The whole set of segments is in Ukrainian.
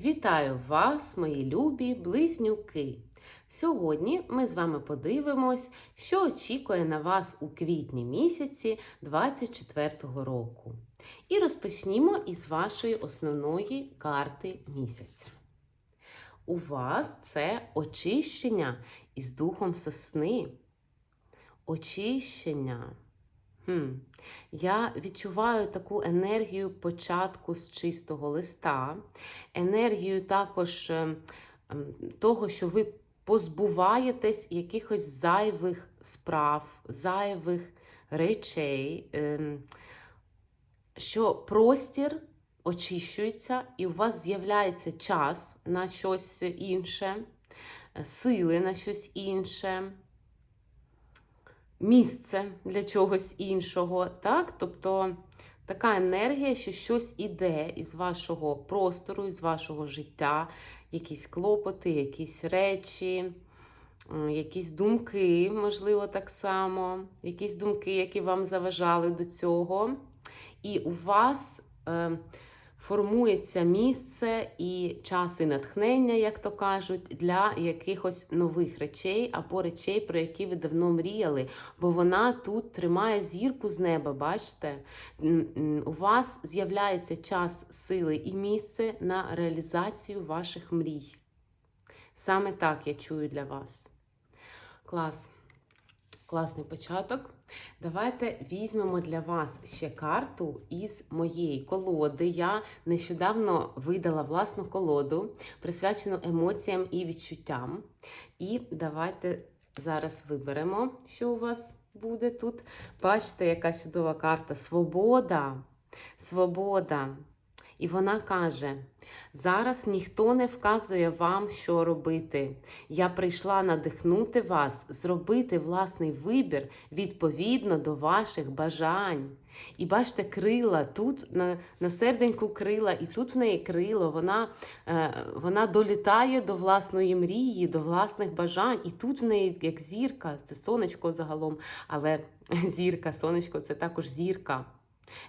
Вітаю вас, мої любі близнюки! Сьогодні ми з вами подивимось, що очікує на вас у квітні місяці 24-го року. І розпочнімо із вашої основної карти місяця. У вас це очищення із духом сосни. Очищення. Хм. Я відчуваю таку енергію початку з чистого листа, енергію також е, ем, того, що ви позбуваєтесь якихось зайвих справ, зайвих речей, ем, що простір очищується, і у вас з'являється час на щось інше, е, сили на щось інше місце для чогось іншого. Так? Тобто така енергія, що щось іде із вашого простору, із вашого життя, якісь клопоти, якісь речі. Якісь думки, можливо, так само, якісь думки, які вам заважали до цього. І у вас е, формується місце і час і натхнення, як то кажуть, для якихось нових речей або речей, про які ви давно мріяли. Бо вона тут тримає зірку з неба, бачите? У вас з'являється час, сили і місце на реалізацію ваших мрій. Саме так я чую для вас. Клас. Класний початок. Давайте візьмемо для вас ще карту із моєї колоди. Я нещодавно видала власну колоду, присвячену емоціям і відчуттям. І давайте зараз виберемо, що у вас буде тут. Бачите, яка чудова карта Свобода. Свобода. І вона каже: зараз ніхто не вказує вам, що робити. Я прийшла надихнути вас, зробити власний вибір відповідно до ваших бажань. І бачите, крила тут на на серденьку крила, і тут в неї крило, вона е, вона долітає до власної мрії, до власних бажань. І тут в неї як зірка, це сонечко загалом, але зірка, сонечко це також зірка.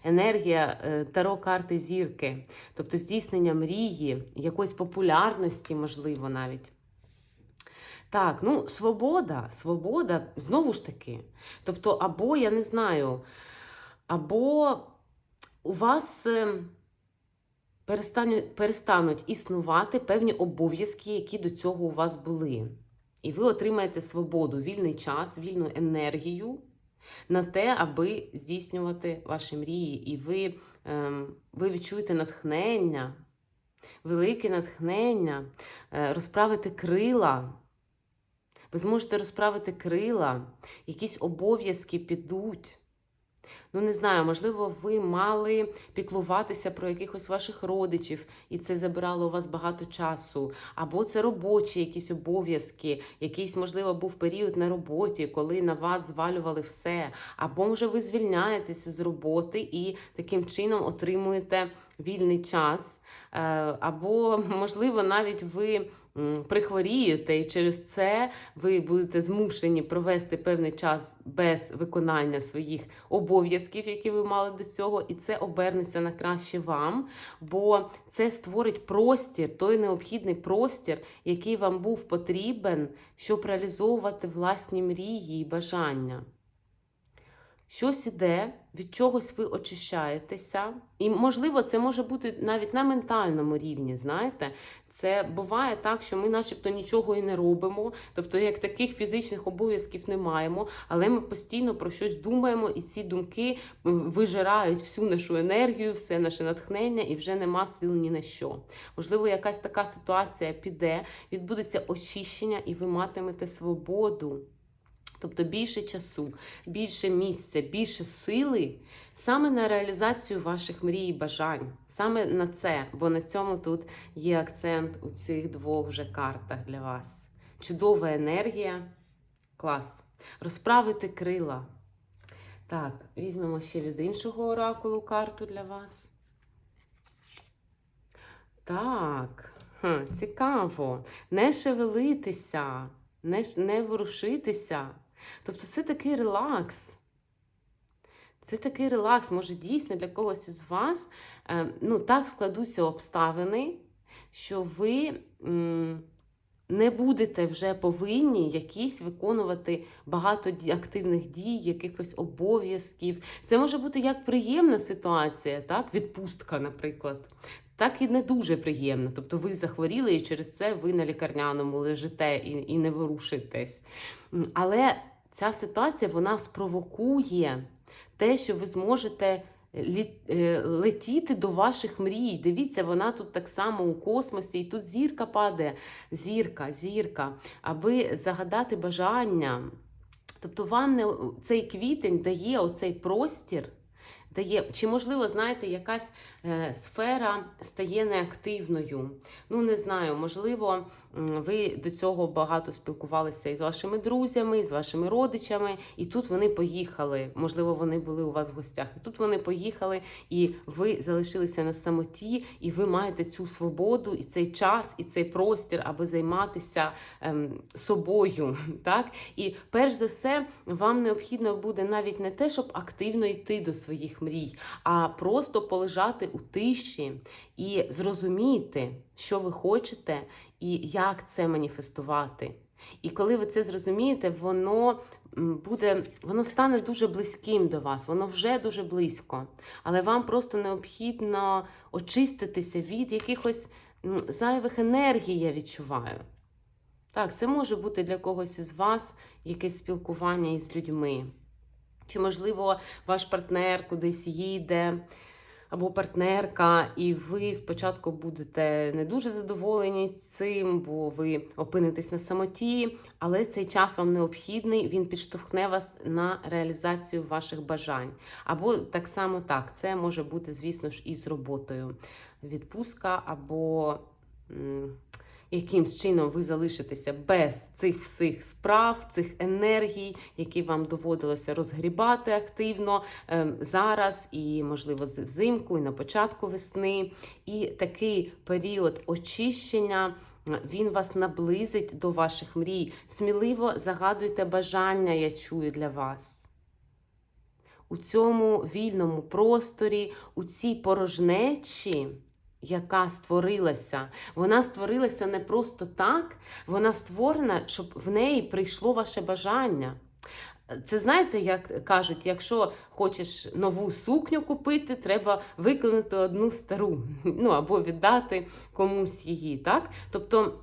Енергія е, таро карти зірки, тобто здійснення мрії, якоїсь популярності, можливо, навіть. Так, ну, свобода, свобода, знову ж таки. Тобто, або, я не знаю, або у вас е, перестануть, перестануть існувати певні обов'язки, які до цього у вас були. І ви отримаєте свободу, вільний час, вільну енергію на те, аби здійснювати ваші мрії. І ви, ем, ви відчуєте натхнення, велике натхнення, е, розправити крила. Ви зможете розправити крила, якісь обов'язки підуть. Ну, не знаю, можливо, ви мали піклуватися про якихось ваших родичів, і це забирало у вас багато часу. Або це робочі якісь обов'язки, якийсь, можливо, був період на роботі, коли на вас звалювали все. Або, може, ви звільняєтеся з роботи і таким чином отримуєте вільний час. Е, або, можливо, навіть ви прихворієте, і через це ви будете змушені провести певний час без виконання своїх обов'язків, які ви мали до цього, і це обернеться на краще вам, бо це створить простір, той необхідний простір, який вам був потрібен, щоб реалізовувати власні мрії і бажання. Щось іде, від чогось ви очищаєтеся. І, можливо, це може бути навіть на ментальному рівні. Знаєте, це буває так, що ми, начебто, нічого і не робимо, тобто, як таких фізичних обов'язків не маємо, але ми постійно про щось думаємо, і ці думки вижирають всю нашу енергію, все наше натхнення, і вже нема сил ні на що. Можливо, якась така ситуація піде, відбудеться очищення, і ви матимете свободу. Тобто більше часу, більше місця, більше сили саме на реалізацію ваших мрій і бажань. Саме на це, бо на цьому тут є акцент у цих двох вже картах для вас. Чудова енергія. Клас. Розправити крила. Так, візьмемо ще від іншого оракулу карту для вас. Так, хм, цікаво. Не шевелитися, не, не ворушитися. Тобто це такий релакс. Це такий релакс, може, дійсно для когось із вас е, ну, так складуться обставини, що ви не будете вже повинні якісь виконувати багато активних дій, якихось обов'язків. Це може бути як приємна ситуація, так? відпустка, наприклад. Так і не дуже приємно. Тобто ви захворіли, і через це ви на лікарняному лежите і, і не ворушитесь. Але ця ситуація вона спровокує те, що ви зможете е, летіти до ваших мрій. Дивіться, вона тут так само у космосі, і тут зірка падає. Зірка, зірка, аби загадати бажання. Тобто вам не цей квітень дає оцей простір. Дає, чи можливо, знаєте, якась е, сфера стає неактивною. Ну, не знаю, можливо, ви до цього багато спілкувалися із вашими друзями, з вашими родичами, і тут вони поїхали. Можливо, вони були у вас в гостях. І тут вони поїхали, і ви залишилися на самоті, і ви маєте цю свободу, і цей час, і цей простір, аби займатися ем, собою. Так? І перш за все, вам необхідно буде навіть не те, щоб активно йти до своїх мрій, а просто полежати у тиші і зрозуміти, що ви хочете, і як це маніфестувати. І коли ви це зрозумієте, воно буде, воно стане дуже близьким до вас, воно вже дуже близько. Але вам просто необхідно очиститися від якихось зайвих енергій, я відчуваю. Так, це може бути для когось із вас якесь спілкування із людьми. Чи, можливо, ваш партнер кудись їде, або партнерка, і ви спочатку будете не дуже задоволені цим, бо ви опинитесь на самоті, але цей час вам необхідний, він підштовхне вас на реалізацію ваших бажань. Або так само так, це може бути, звісно ж, і з роботою. Відпустка або. Якимсь чином ви залишитеся без цих всіх справ, цих енергій, які вам доводилося розгрібати активно ем, зараз, і, можливо, взимку, і на початку весни. І такий період очищення. Він вас наблизить до ваших мрій. Сміливо загадуйте бажання, я чую для вас. У цьому вільному просторі, у цій порожнечі, яка створилася, вона створилася не просто так, вона створена, щоб в неї прийшло ваше бажання. Це знаєте, як кажуть, якщо хочеш нову сукню купити, треба виконати одну стару, ну або віддати комусь її. так? Тобто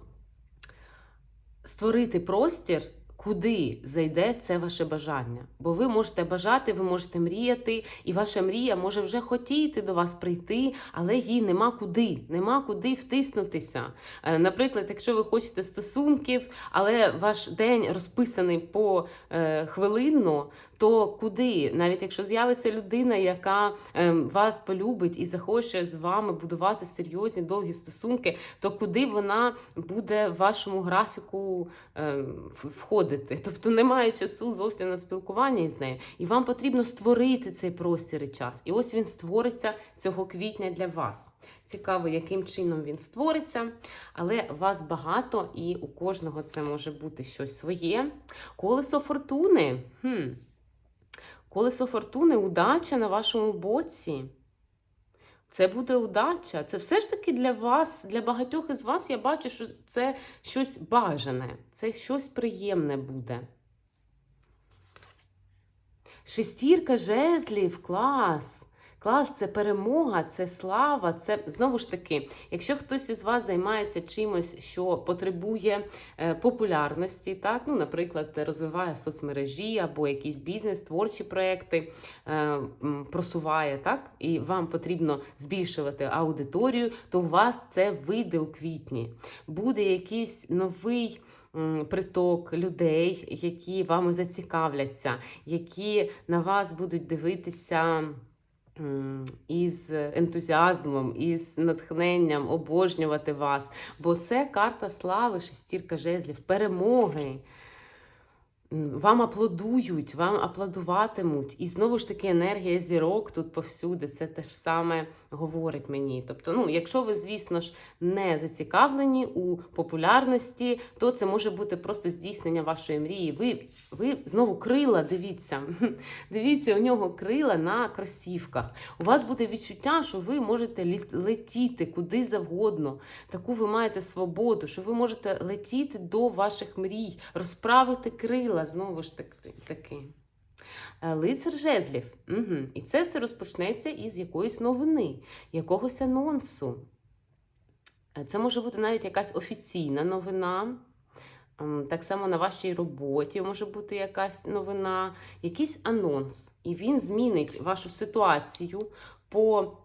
створити простір, куди зайде це ваше бажання. Бо ви можете бажати, ви можете мріяти, і ваша мрія може вже хотіти до вас прийти, але їй нема куди, нема куди втиснутися. Е, Наприклад, якщо ви хочете стосунків, але ваш день розписаний по е, хвилинно, то куди? Навіть якщо з'явиться людина, яка е, вас полюбить і захоче з вами будувати серйозні довгі стосунки, то куди вона буде в вашому графіку е, входити? Тобто немає часу зовсім на спілкування із нею. І вам потрібно створити цей простір і час. І ось він створиться цього квітня для вас. Цікаво, яким чином він створиться, але вас багато, і у кожного це може бути щось своє. Колесо фортуни. Хм. Колесо фортуни удача на вашому боці. Це буде удача. Це все ж таки для вас, для багатьох із вас, я бачу, що це щось бажане, це щось приємне буде. Шестірка жезлів, клас. Клас це перемога, це слава. Це знову ж таки, якщо хтось із вас займається чимось, що потребує е, популярності, так, ну, наприклад, розвиває соцмережі або якийсь бізнес, творчі проекти е, просуває, так, і вам потрібно збільшувати аудиторію, то у вас це вийде у квітні. Буде якийсь новий. Приток людей, які вами зацікавляться, які на вас будуть дивитися із ентузіазмом, із натхненням, обожнювати вас. Бо це карта слави, шестірка жезлів, перемоги. Вам аплодують, вам аплодуватимуть. І знову ж таки енергія зірок тут повсюди. Це те ж саме говорить мені. Тобто, ну, якщо ви, звісно ж, не зацікавлені у популярності, то це може бути просто здійснення вашої мрії. Ви, ви знову крила, дивіться. Дивіться, у нього крила на кросівках. У вас буде відчуття, що ви можете летіти куди завгодно. Таку ви маєте свободу, що ви можете летіти до ваших мрій, розправити крила, знову ж таки. Е, Лицар жезлів. Угу. І це все розпочнеться із якоїсь новини, якогось анонсу. Е, Це може бути навіть якась офіційна новина. Так само на вашій роботі може бути якась новина, якийсь анонс. І він змінить вашу ситуацію по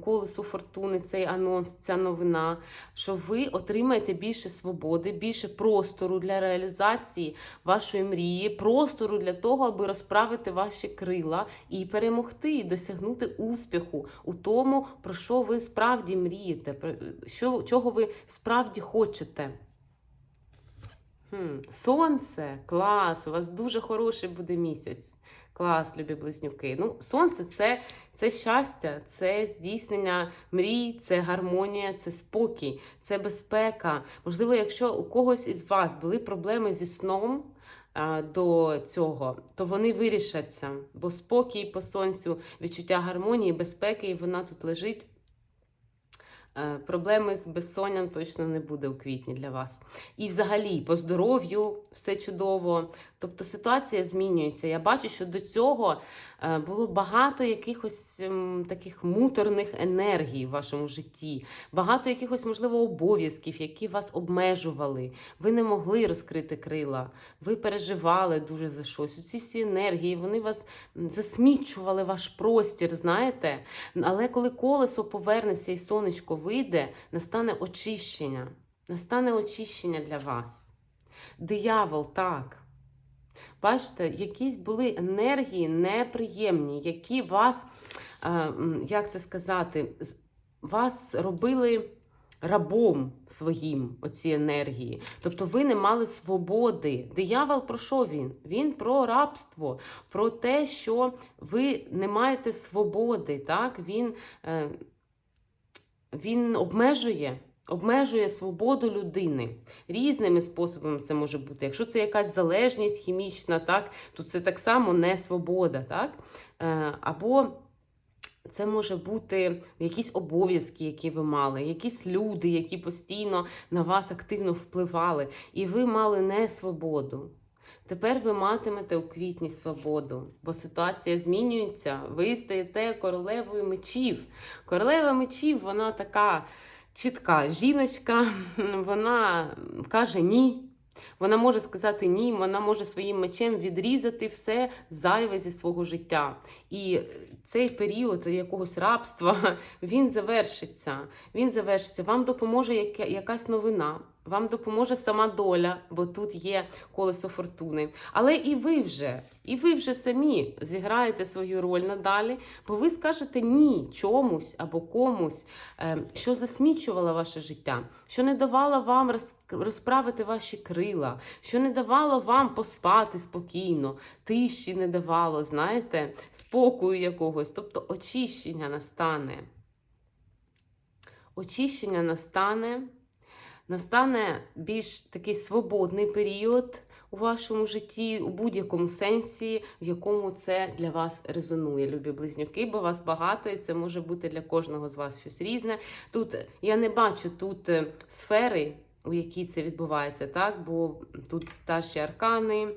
колесу фортуни, цей анонс, ця новина, що ви отримаєте більше свободи, більше простору для реалізації вашої мрії, простору для того, аби розправити ваші крила і перемогти, і досягнути успіху у тому, про що ви справді мрієте, що, чого ви справді хочете. Сонце, клас, у вас дуже хороший буде місяць. Клас, любі близнюки. Ну, сонце це, це щастя, це здійснення мрій, це гармонія, це спокій, це безпека. Можливо, якщо у когось із вас були проблеми зі сном до цього, то вони вирішаться. Бо спокій по сонцю, відчуття гармонії, безпеки, і вона тут лежить. Е, Проблеми з безсонням точно не буде у квітні для вас. І взагалі, по здоров'ю все чудово. Тобто ситуація змінюється. Я бачу, що до цього е, було багато якихось ем, таких муторних енергій в вашому житті, багато якихось, можливо, обов'язків, які вас обмежували. Ви не могли розкрити крила, ви переживали дуже за щось. Ці всі енергії вони вас засмічували ваш простір, знаєте. Але коли колесо повернеться і сонечко вийде, настане очищення. Настане очищення для вас. Диявол, так. Бачите, якісь були енергії неприємні, які вас, е, як це сказати, вас робили рабом своїм оці енергії. Тобто ви не мали свободи. Диявол про що він? Він про рабство, про те, що ви не маєте свободи. Так? Він, е, він обмежує. Обмежує свободу людини різними способами це може бути. Якщо це якась залежність хімічна, так, то це так само не свобода. Так? Е, Або це може бути якісь обов'язки, які ви мали, якісь люди, які постійно на вас активно впливали, і ви мали не свободу. Тепер ви матимете у квітні свободу, бо ситуація змінюється. Ви стаєте королевою мечів. Королева мечів, вона така чітка жіночка, вона каже ні. Вона може сказати ні, вона може своїм мечем відрізати все зайве зі свого життя. І цей період якогось рабства він завершиться. Він завершиться. Вам допоможе якась новина. Вам допоможе сама доля, бо тут є колесо фортуни. Але і ви вже, і ви вже самі зіграєте свою роль надалі, бо ви скажете ні чомусь або комусь, е, що засмічувало ваше життя, що не давало вам розправити ваші крила, що не давало вам поспати спокійно, тиші не давало, знаєте, спокою якогось, тобто очищення настане. Очищення настане настане більш такий свободний період у вашому житті, у будь-якому сенсі, в якому це для вас резонує, любі близнюки, бо вас багато, і це може бути для кожного з вас щось різне. Тут я не бачу тут е, сфери, у якій це відбувається, так? бо тут старші аркани,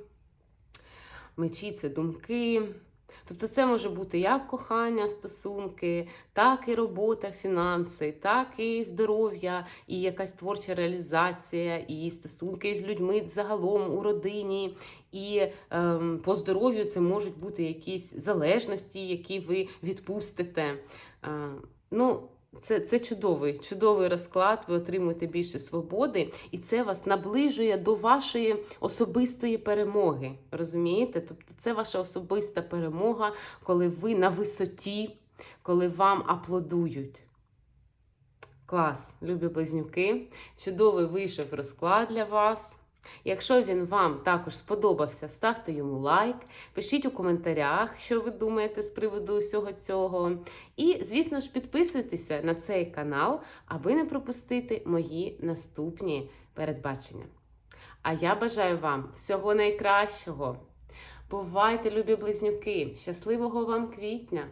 мечі це думки. Тобто це може бути як кохання, стосунки, так і робота, фінанси, так і здоров'я, і якась творча реалізація, і стосунки з людьми загалом у родині. І ем, по здоров'ю це можуть бути якісь залежності, які ви відпустите. Ем, ну, це, це чудовий, чудовий розклад. Ви отримуєте більше свободи, і це вас наближує до вашої особистої перемоги. Розумієте? Тобто, це ваша особиста перемога, коли ви на висоті, коли вам аплодують. Клас, любі близнюки. Чудовий вийшов розклад для вас. Якщо він вам також сподобався, ставте йому лайк, пишіть у коментарях, що ви думаєте з приводу усього цього. І, звісно ж, підписуйтеся на цей канал, аби не пропустити мої наступні передбачення. А я бажаю вам всього найкращого. Бувайте, любі близнюки! Щасливого вам квітня!